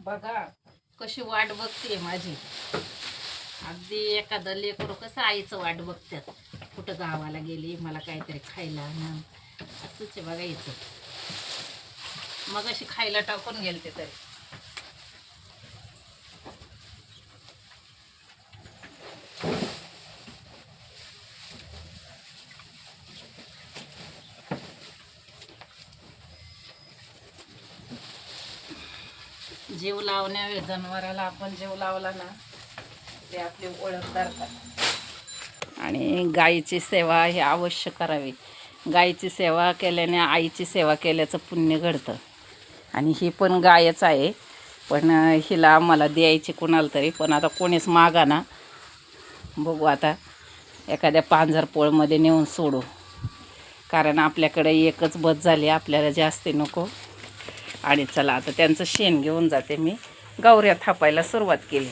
बघा कशी वाट बघते माझी. अगदी एखादं लेकरू कसं आईचं वाट बघतात कुठं गावाला गेली मला काहीतरी खायला ना असंच आहे बघायचं मग अशी खायला टाकून गेलते तरी. जीव लावण्या जनावराला आपण जीव लावला ना ते आपली ओळख करतात. आणि गाईची सेवा ही अवश्य करावी. गाईची सेवा केल्याने आईची सेवा केल्याचं पुण्य घडतं. आणि ही पण गायच आहे. पण हिला मला द्यायची कुणाला तरी पण आता कोणीच मागा ना. बघू आता एखाद्या पांझरपोळमध्ये नेऊन सोडू. कारण आपल्याकडे एकच बस झाली आपल्याला जास्ती नको. आणि चला आता त्यांचं शेण घेऊन जाते मी. गौऱ्या थापायला सुरुवात केली.